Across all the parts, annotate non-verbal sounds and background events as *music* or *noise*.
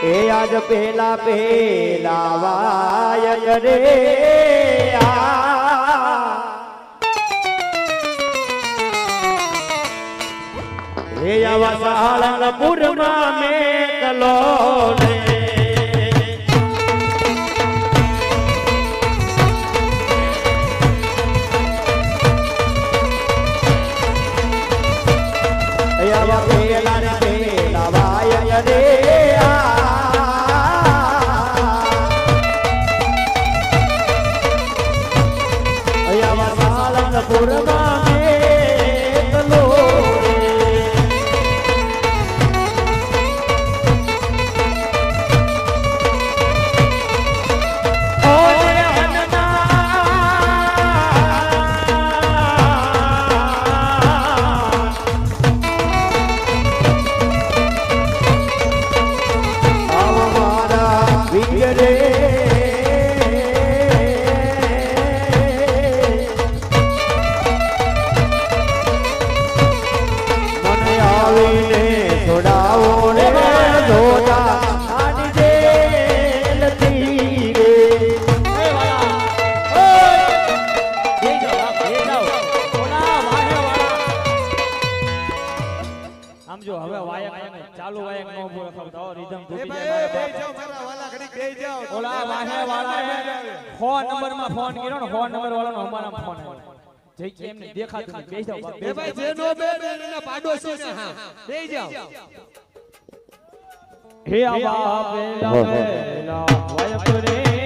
એ આજ પેલા પેલા વાય રે હે આવા સાળંગપુરમાં મેકલો ને સાળંગપુરમાં ફોન નંબરમાં ફોન કર્યો ને ફોન નંબર વાળાનો અમારા ફોન આવ્યો. જઈ કે એમને દેખાતું બેસી જાઓ બાપ, ભાઈ, જાઓ. બે બે પાડોશી ને, હા, આવા રે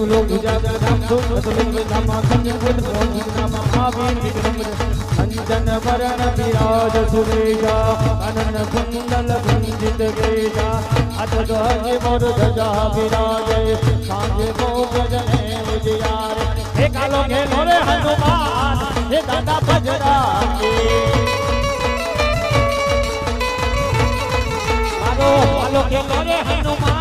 જગ લોક ઉજાગર ધામ ધૂમ અસલિંગ ધામા સંજન ગુણ મોહન નામા વિક્રમ અંજન વરણ વિરાજ સુરેશા અનન કુંડલ ગુંજિત કેશા અત ધ્વજ મોર ધજા વિરાજે સાંજે મોગ જને વિજયારે હે કાલો ઘેલો રે હનુમાન હે દાદા ભજરા મારો વાલો ઘેલો રે હનુમાન.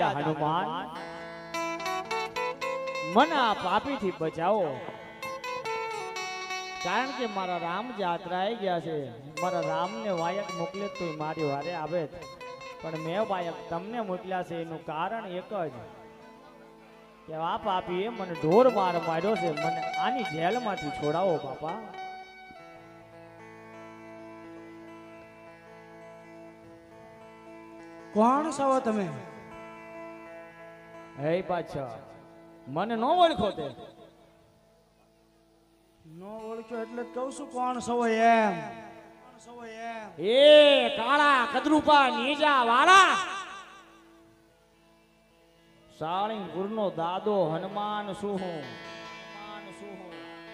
રાજા હનુમાન, મને આ પાપીથી બચાવો. કારણ કે મારા રામ જે આતરાઈ ગયા છે. મારા રામને વાયક મોકલે તો મારી વારે આવે જ. પણ મેં વાયક તમને મોકલ્યા છે, એનું કારણ એક જ. કે આ પાપીએ મને ઢોર માર માર્યો છે, મને આની જેલમાંથી છોડાવો બાપા. કોણ છો તમે? હે પાછા. મને ન ઓળખો તે. નો ઓળખ્યો એટલે કહું છું કોણ સવો એમ. એ કાળા કદરૂપા નીજા વાળા સાળીંગપુરનો દાદો હનુમાન શું હું?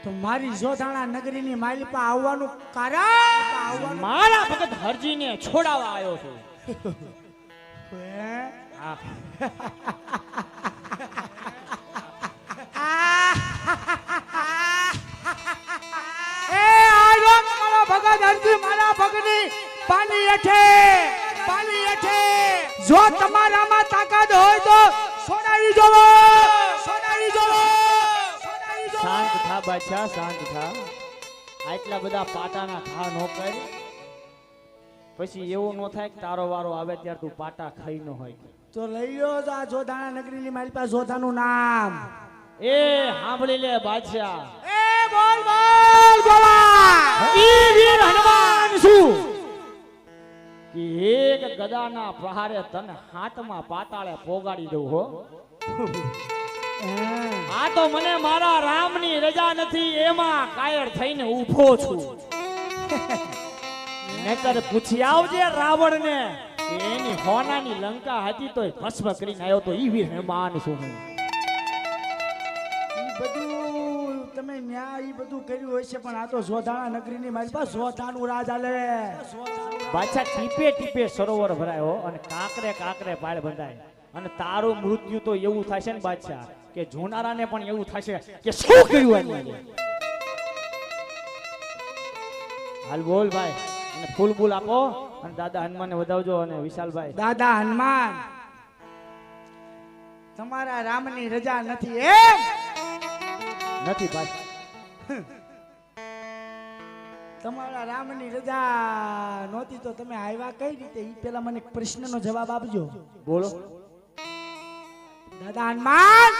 તો મારી જોધાણા નગરીની માલિપા આવવાનું કારણ? આવવાનું મારા ભગત હરજીને છોડાવવા આવ્યો છું હે? આ એ આજો મારા ભગત અરજી મારા ભગની પાણી હેઠે પાણી હેઠે જો તમારામાં તાકાત હોય તો સોનાવી જોવો સોનાવી જોવો શાંત થા બાદશાહ શાંત થા. આટલા બધા પાટાના ખા નો કરી પછી એવું ન થાય કે તારો વારો આવે ત્યારે તું પાટા ખાઈ ન હોય. તો લઈ લો આ જોધાણા નગરીની મારી પાસે જોધાનું નામ. એ સાંભળી લે બાદશાહ. બોલ બોલ બોલા. ઈ વીર હનુમાન શું કે એક ગદાના પ્રહારે તને હાથમાં પાતાળે પોગાડી દઉં હો. આ તો મને મારા રામની રજા નથી એમાં કાયર થઈને ઊભો છું. નકર પૂછી આવજે રાવણને. ને એની હોનાની લંકા હતી તોય ભસ્મ કરીને આવ્યો તો ઈ વીર હનુમાન શું હું. તમે ન્યા બધું કર્યું હોય છે પણ આ તો જોધાણા નગરીની મારી પાસે સોધાનું રાજ આલે બાદશાહ ટીપે ટીપે સરોવર ભરાયો અને કાંકરે કાંકરે પાળ બંધાય. અને તારું મૃત્યુ તો એવું થશે ને બાદશાહ કે જોનારાને પણ એવું થશે કે શું કર્યું હાલ બોલ ભાઈ અને ફૂલ ફૂલ આપો અને દાદા હનુમાનને વધાવજો અને વિશાલભાઈ. દાદા હનુમાન તમારા રામની રજા નથી એમ? નથી ભાઈ. તમારા રામની રજા નહોતી તો તમે આવ્યા કઈ રીતે? એ પેલા મને પ્રશ્નનો જવાબ આપજો. બોલો. દાદા હનુમાન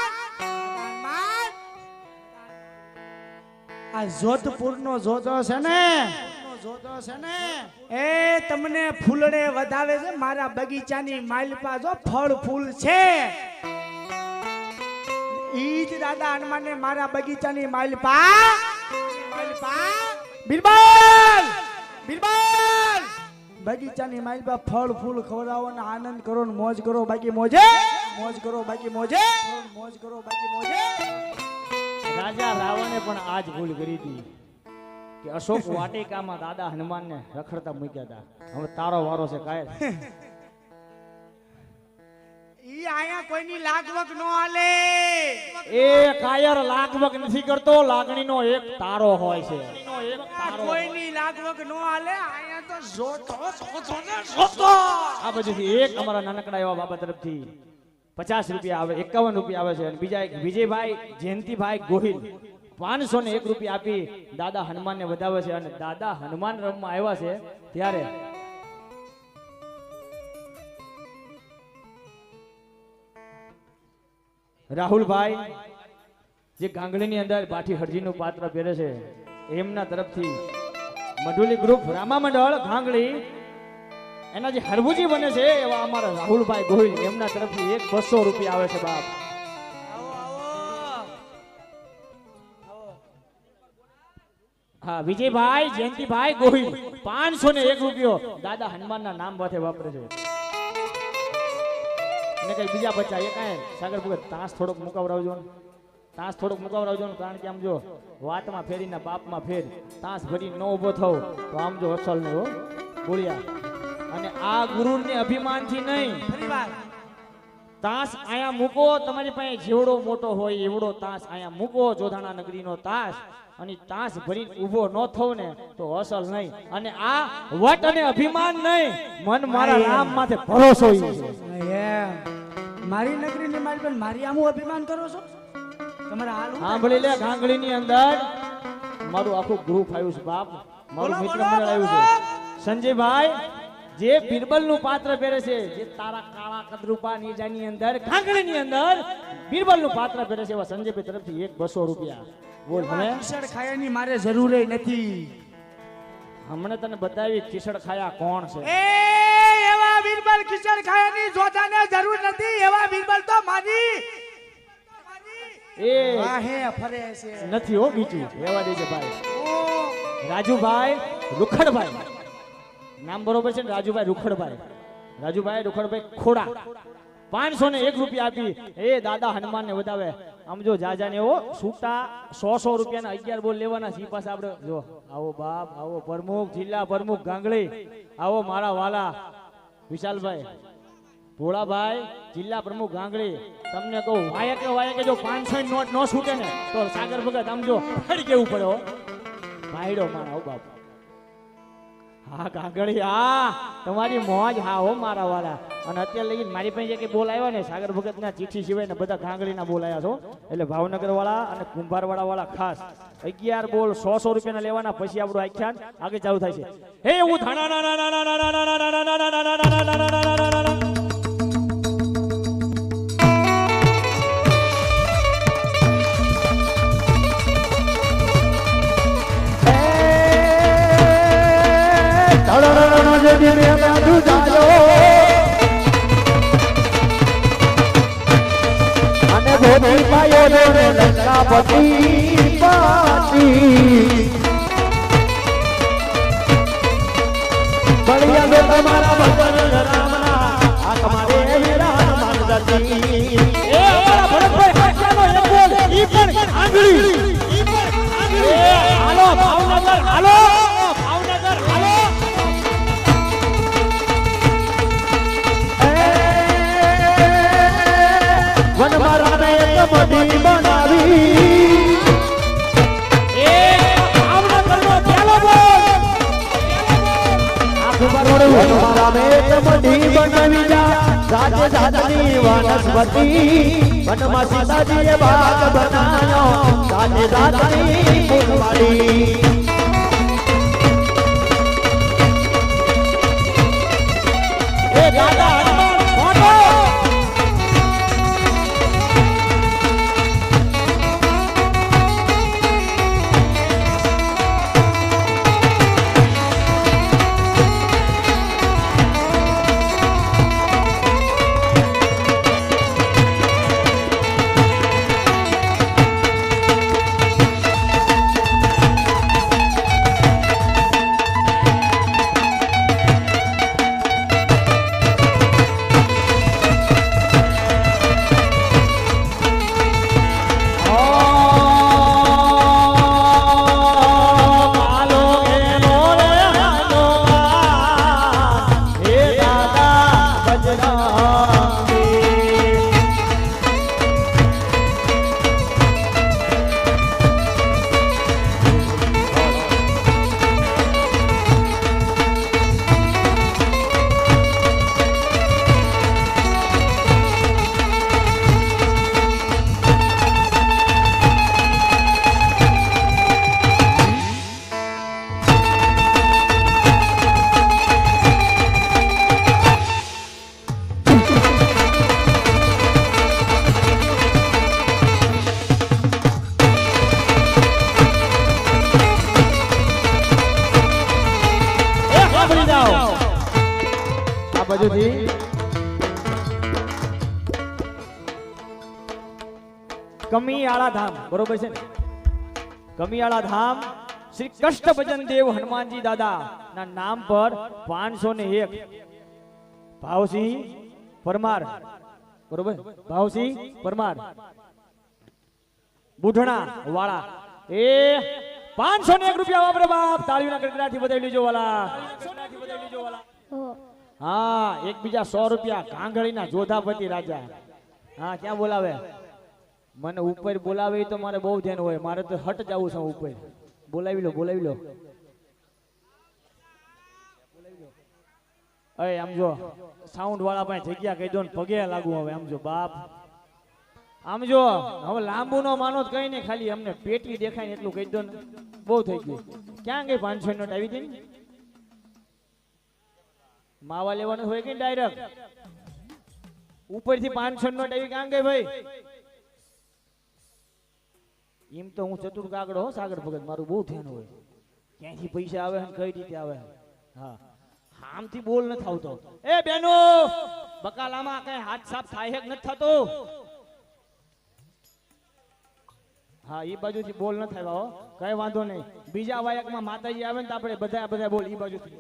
આ જોધપુરનો જોધો છે ને જોધો છે ને? એ તમને ફૂલડે વધાવે છે. મારા બગીચાની માલપા જો ફળ ફૂલ છે. ઈ જ દાદા હનુમાને મારા બગીચાની માલપા. માલપા બિરબલ! બિરબલ! બગીચાની માલપા ફળ ફૂલ ખવડાવો ને આનંદ કરો ને મોજ કરો બાકી મોજે? મોજ કરો બાકી મોજે? મોજ કરો બાકી મોજે? રાજા રાવણે પણ આ જ ભૂલ કરી હતી કે અશોક વાટિકામાં દાદા હનુમાનને રખડતા મૂક્યા હતા. હવે તારો વારો છે કાયર *laughs* ઈ આયા કોઈની લાગવગ નો હાલે. એ કાયર લાગવગ નથી કરતો લાગણીનો એક તારો હોય છે. કોઈની લાગવગ નો હાલે આયા તો જોતો જોતો ને જોતો. આ બાજુથી એક અમારા નાનકડા એવા બાબા તરફથી પચાસ રૂપિયા આવે એકાવન રૂપિયા આવે છે અને બીજા એક વિજયભાઈ જયંતિભાઈ ગોહિલ પાંચસો ને એક રૂપિયા આપી દાદા હનુમાનને વધાવે છે અને દાદા હનુમાન રમમાં આવ્યા છે ત્યારે રાહુલભાઈ, જે ગાંગડીની અંદર બાઠી હરજીનું પાત્ર પહેરે છે, એમના તરફથી મઢુલી ગ્રુપ રામા મંડળ ગાંગડી, એના જે હરભુજી બને છે, એવા અમારા રાહુલભાઈ ગોહિલ, એમના તરફથી એક બસો રૂપિયા આવે છે બાપ. હા, વિજયભાઈ, જયંતિભાઈ ગોહિલ, પાંચસો ને એક રૂપિયો. દાદા હનુમાનના નામ માથે વાપરે છે. અને કઈ બીજા બચ્ચા, એ કાંઈ સાગર ભગત, તાસ થોડોક મુકાવરાવજો ને. તાસ થોડોક મુકાવરાવજો ને, કારણ કે આમ જો વાતમાં ફેરીને બાપમાં ફેર, તાસ ભરી ન ઊભો થવો. તો આમ જો અસલ નહીં હો, બોલ્યા. અને આ ગુરુને અભિમાનથી નહીં. ફરીવાર તાસ આયા મૂકો તમારી પાસે જેવડો મોટો હોય એવડો તાસ આયા મૂકો જોધાણા નગરીનો તાસ. અને તાસ ભરીને ઊભો ન થવ ને તો અસલ નહીં. અને આ વટ અને અભિમાન નહીં. મન મારા રામ માથે ભરોસો મારી છે ને મારી નગરીની પણ મારી આમું અભિમાન કરો છો? તમારે હાલ સાંભળી લે ગાંગડી ની અંદર. મારું આખું ગ્રુપ આવ્યું છે બાપ. મારું મિત્ર મંડળ આવ્યું છે. સંજયભાઈ જે બિરબલનું પાત્ર પહેરે છે જે તારા કાળા કદરૂપા નીજાની અંદર ગાંગડી ની અંદર બિરબલનું પાત્ર પહેરે છે એવા સંજયભાઈ તરફથી એક બસો રૂપિયા. બોલ મને. ખીચડ ખાયાની મારે જરૂર નથી. હમણે તને બતાવી ખીસડ ખાયા કોણ છે? એ એવા બિરબલ ખીચડ ખાયાની જોતાને જરૂર નથી એવા બિરબલ તો મારી. એ. વાહે ફરે છે. નથી હો બીજું. એવા દેજે ભાઈ. રાજુભાઈ રૂખડભાઈ નામ બરોબર છે ને? રાજુભાઈ રૂખડભાઈ. રાજુભાઈ રૂખડભાઈ ખોડા. પાંચસો ને એક રૂપિયા આપી. એ દાદા હનુમાન ને વધાવે. આમ જો જાજા ને એવો છૂટા સો સો રૂપિયાના અગિયાર બોલ લેવાના સી પાસે આપડે જો, આવો બાપ, આવો પ્રમુખ, જિલ્લા પ્રમુખ ગાંગડી આવો મારા વાલા. વિશાલભાઈ, ભોળાભાઈ, જિલ્લા પ્રમુખ ગાંગડી તમને કહું વાયકે વાયકે જો પાંચસો નોટ ન છૂટે ને તો સાગર ભગત, આમ જો ફરી કેવું પડે હો. ભાઈડો મારા બાપ. હા કાગળી હા તમારી મોજ હા હો મારા વાળા અને અત્યારે લઈને મારી પાસે જે કે બોલ આવ્યો ને સાગર ભગત ના ચિઠ્ઠી સિવાય ને બધા કાંગડીના બોલાયા છો એટલે ભાવનગર વાળા અને કુંભારવાળા વાળા ખાસ અગિયાર બોલ સો સો રૂપિયાના લેવાના પછી આપણું આખ્યાન આગળ ચાલુ થાય છે હે હું ધાણા ચરણો જેની બે બાજુ જાજો. અને ભોજી પાયો રે લંકાપતિ પાતી બળિયા દો તમારા ભગવાન રામના આ તમારે હેરા માર જાતી એ અમારા ભડકભાઈ પાછાનો એક બોલ ઈ પણ આંગળી. ઈ પણ આંગળી હાલો ભાવનગર હાલો. જાતની વનસ્પતિ વનમાં સીતાજીએ ભાગ બનાવ્યો રાજ જાતની ફૂલવાળી. દાદા જાઓ આ બાજુથી. કમિયાળા ધામ બરોબર છે ને? કમિયાળા ધામ શ્રી કષ્ટ ભજન દેવ હનુમાનજી દાદા ના નામ પર પાંચસો ને એક. ભાવસિંહ પરમાર, બરોબર? ભાવસિંહ પરમાર. બુઢણા વાળા. એ પાંચસો ને એક રૂપિયા વાપરે બાપ. તાળીઓના ગડગડાથી બધાઈ લીજો વાલા. હા એકબીજા સો રૂપિયા કાંગળીના જોધાપતિ રાજા. હા ક્યાં બોલાવે? મને ઉપર બોલાવે તો મારે બહુ ધ્યાન હોય. મારે તો હટ જવું છે ઉપર. બોલાવી લો બોલાવી લો. અરે આમ જો સાઉન્ડ વાળા પાસે જગ્યા કહી દો ને પગે લાગુ હવે આમ જો બાપ. આમ જો, હવે લાંબુ નો માનો કઈ નહીં, ખાલી અમને પેટી દેખાય ને એટલું કહી દો બહુ થઈ ગયું. ક્યાં ગઈ પાંચસો નોટ આવી હતી? માવા લેવાનું હોય કે ડાયરેક્ટ ઉપરથી પાંચસો નોટ આવી ક્યાં ગઈ ભાઈ? એમ તો હું ચતુર કાગડો હો, સાગર ભગત, મારું બહુ ધ્યાન હોય. ક્યાંથી પૈસા આવે કઈ રીતે આવે? હા. આમથી બોલ ન આવતો એ બેનો, બકાલામાં કઈ હાથ સાફ થાય નથી થતો? હા એ બાજુથી બોલ ન થાય હો કઈ વાંધો નહીં. બીજા વાયકમાં માતાજી આવે ને તો આપણે બધા બધા બોલ એ બાજુથી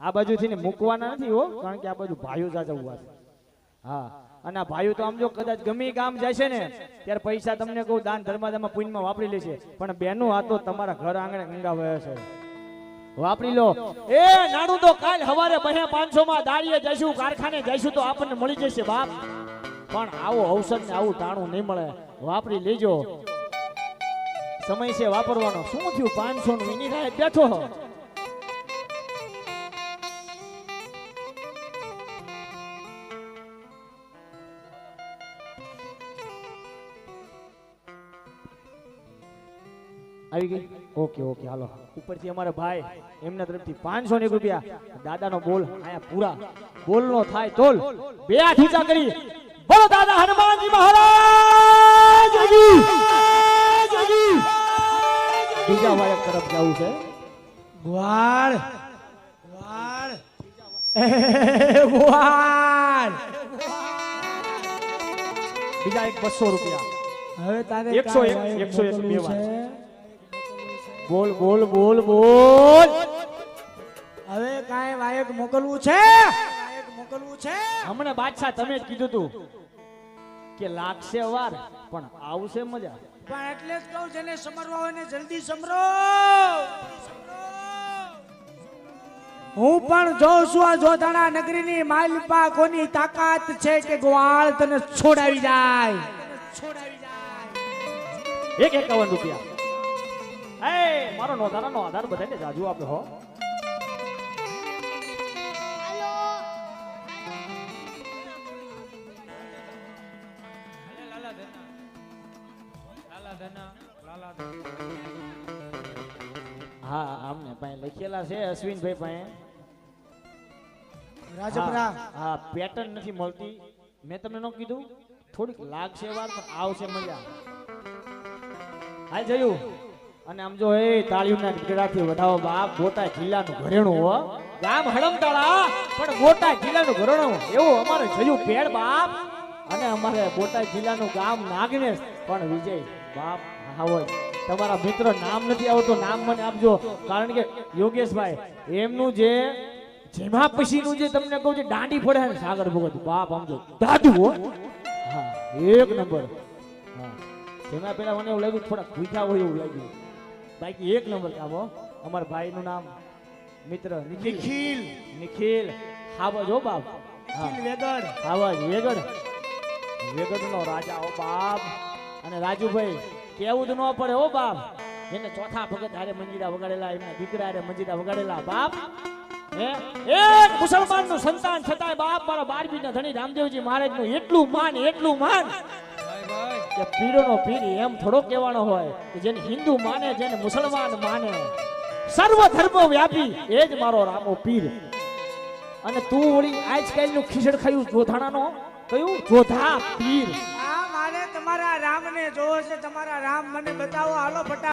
આ બાજુથી ને મૂકવાના નથી હો, કારણ કે આ બાજુ ભાઈઓ જાજા ઊભા છે. હા, અને આ ભાઈઓ તો આમ જો કદાચ ગમે ગામ જાય છે ને, ત્યારે પૈસા તમને કહું, દાન ધર્માદામાં પુણ્યમાં વાપરી લે છે. પણ બેનો, આ તો તમારા ઘર આંગણે ગંગા વહે છે. વાપરી લો. એ, નાડું તો કાલ હવારે બહે પાંચસો માં દાળીએ જઈશું, કારખાને જઈશું તો આપણને મળી જશે બાપ. પણ આવો ઔષધ ને આવું ટાણું નહીં મળે. વાપરી લેજો. સમય છે વાપરવાનો. શું થયું? પાંચસો નું એની રાહે બેઠો આવી ગઈ? ઓકે ઓકે, હાલો. ઉપરથી અમારા ભાઈ એમના તરફથી પાંચસો ને રૂપિયા. દાદાનો બોલ આયા પૂરા. બોલ નો થાય તોલ. બે ઊંચા કરી. બોલો દાદા હનુમાનજી મહારાજ! બીજા વાયક તરફ જવું છે. ગ્વાળ ગ્વાળ. ગ્વાળ. બીજા એક બસો રૂપિયા. હવે તારે એકસો એક, એકસો એક, બે વાર. બોલ બોલ બોલ બોલ. હવે કાંઈ વાયક મોકલવું છે? વાયક મોકલવું છે? હમણાં બાદશાહ તમે જ કીધું તું કે લાગશે વાર પણ આવશે મજા. પણ એટલે જ કહું, જેને સમરવા હોય જલ્દી સમરો હું પણ જોઉં છું આ જોધાણા નગરીની માલપા કોની તાકાત છે કે ગ્વાળ તને છોડાવી જાય. છોડાવી જાય એક એકાવન રૂપિયા. એ, મારો નોંધારાનો આધાર બધાને જાજુ આપ્યો હા. લખેલા છે અશ્વિનભાઈ પાસે. રાજપરા હા, પેટર્ન નથી મળતી. મેં તમને ન કીધું થોડીક લાગશે વાર પણ આવશે મજા. હાલ જયું. અને આમ જો એ તાળીઓના ગગડાથી વધાવો બાપ ગોટા જિલ્લાનું ઘરેણું હો. ગામ હડમતાળા પણ ગોટા જિલ્લાનું ઘરેણું. એવું અમારે જયું પેડ બાપ. અને અમારે બોટાદ જિલ્લાનું ગામ નાગનેશ પણ વિજય બાપ હા હોય. તમારા મિત્ર નામ નથી આવતું નામ મને આપજો. કારણ કે યોગેશભાઈ એમનું જે જેમાં પછીનું જે તમને કહું છે દાંડી પડે ને સાગર ભગત બાપ આમ દાદુ હો. હા એક નંબર. હા જેમાં પેલા મને એવું લાગ્યું થોડા ભૂખ્યા હોય એવું લાગ્યું. બાકી એક નંબર કામ હો અમારા ભાઈનું નામ મિત્ર નિખિલ. નિખિલ. હાવજ હો બાપ. હા. નિખિલ વેગડ. હાવજ વેગડ. વેગડનો રાજા હો બાપ. અને રાજુભાઈ કેવું જ ન પડે હો બાપ. એને ચોથા ભગત હારે મંજીરા વગાડેલા, એમના દીકરા હારે મંજીરા વગાડેલા. બાપ એક મુસલમાનનું સંતાન છતાંય બાપ મારા બારબી ના ધણી રામદેવજી મહારાજનું એટલું માન એટલું માન કે પીરો નો પીર એમ થોડો કહેવાનો હોય કે જેને હિન્દુ માને, જેને મુસલમાન માને. સર્વ ધર્મો વ્યાપી, એ જ મારો રામો પીર. અને તું વળી આજકાલનું ખીચડ ખાયું જોધાણાનો કયું? જોધા પીર. તમારા રામને જોવો છે તમારા રામ મને બતાવો. હાલો ફટા